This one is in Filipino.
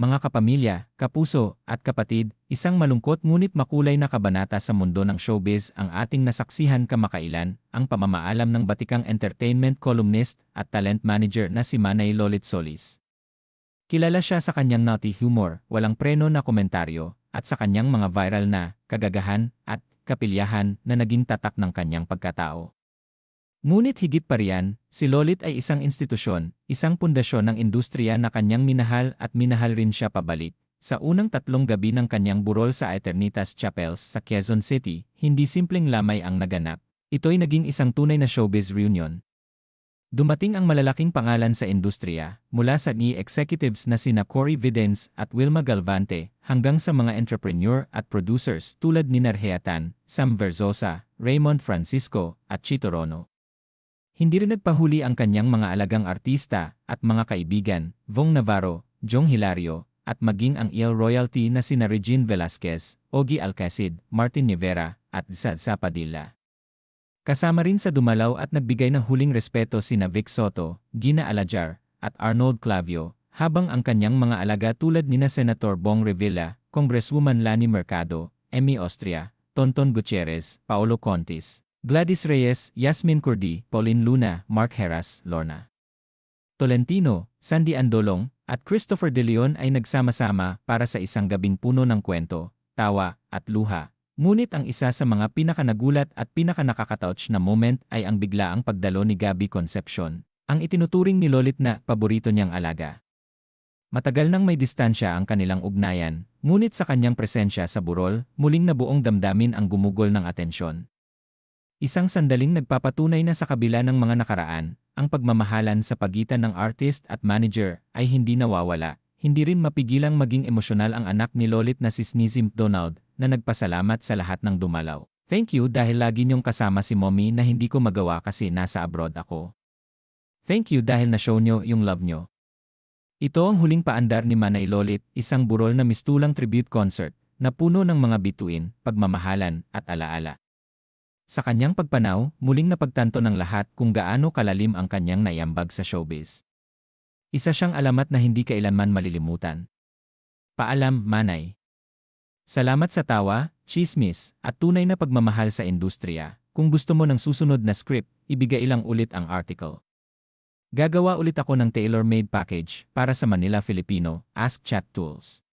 Mga kapamilya, kapuso, at kapatid, isang malungkot ngunit makulay na kabanata sa mundo ng showbiz ang ating nasaksihan kamakailan, ang pamamaalam ng batikang entertainment columnist at talent manager na si Manay Lolit Solis. Kilala siya sa kanyang naughty humor, walang preno na komentaryo, at sa kanyang mga viral na, kagagahan, at kapilyahan na naging tatak ng kanyang pagkatao. Ngunit higit pa riyan, si Lolit ay isang institusyon, isang pundasyon ng industriya na kanyang minahal at minahal rin siya pabalik. Sa unang tatlong gabi ng kanyang burol sa Eternitas Chapels sa Quezon City, hindi simpleng lamay ang naganap. Ito'y naging isang tunay na showbiz reunion. Dumating ang malalaking pangalan sa industriya, mula sa ni executives na sina Cory Videns at Wilma Galvante, hanggang sa mga entrepreneur at producers tulad ni Narheatan, Sam Verzosa, Raymond Francisco, at Chito Rono. Hindi rin nagpahuli ang kanyang mga alagang artista at mga kaibigan, Vong Navarro, Jong Hilario, at maging ang Il Royalty na sina Regine Velasquez, Ogie Alcacid, Martin Rivera, at Zad Zapadilla. Kasama rin sa dumalaw at nagbigay ng huling respeto sina Vic Soto, Gina Alajar, at Arnold Clavio, habang ang kanyang mga alaga tulad nina Senator Bong Revilla, Congresswoman Lani Mercado, Emmy Austria, Tonton Gutierrez, Paolo Contis, Gladys Reyes, Yasmin Cordy, Pauline Luna, Mark Heras, Lorna. Tolentino, Sandy Andolong, at Christopher De Leon ay nagsama-sama para sa isang gabing puno ng kwento, tawa, at luha. Ngunit ang isa sa mga pinakanagulat at pinakanakakatouch na moment ay ang biglaang pagdalo ni Gabby Concepcion, ang itinuturing ni Lolit na paborito niyang alaga. Matagal nang may distansya ang kanilang ugnayan, ngunit sa kanyang presensya sa burol, muling nabuong damdamin ang gumugol ng atensyon. Isang sandaling nagpapatunay na sa kabila ng mga nakaraan, ang pagmamahalan sa pagitan ng artist at manager ay hindi nawawala. Hindi rin mapigilang maging emosyonal ang anak ni Lolit na si Sneezy Donald na nagpasalamat sa lahat ng dumalaw. Thank you dahil lagi niyong kasama si mommy na hindi ko magawa kasi nasa abroad ako. Thank you dahil na-show niyo yung love niyo. Ito ang huling paandar ni Manay Lolit, isang burol na mistulang tribute concert na puno ng mga bituin, pagmamahalan at alaala. Sa kanyang pagpanaw, muling napagtanto ng lahat kung gaano kalalim ang kanyang naiambag sa showbiz. Isa siyang alamat na hindi kailanman malilimutan. Paalam, Manay. Salamat sa tawa, chismis, at tunay na pagmamahal sa industriya. Kung gusto mo ng susunod na script, ibigay ilang ulit ang article. Gagawa ulit ako ng tailor-made package para sa Manila Filipino, Ask Chat Tools.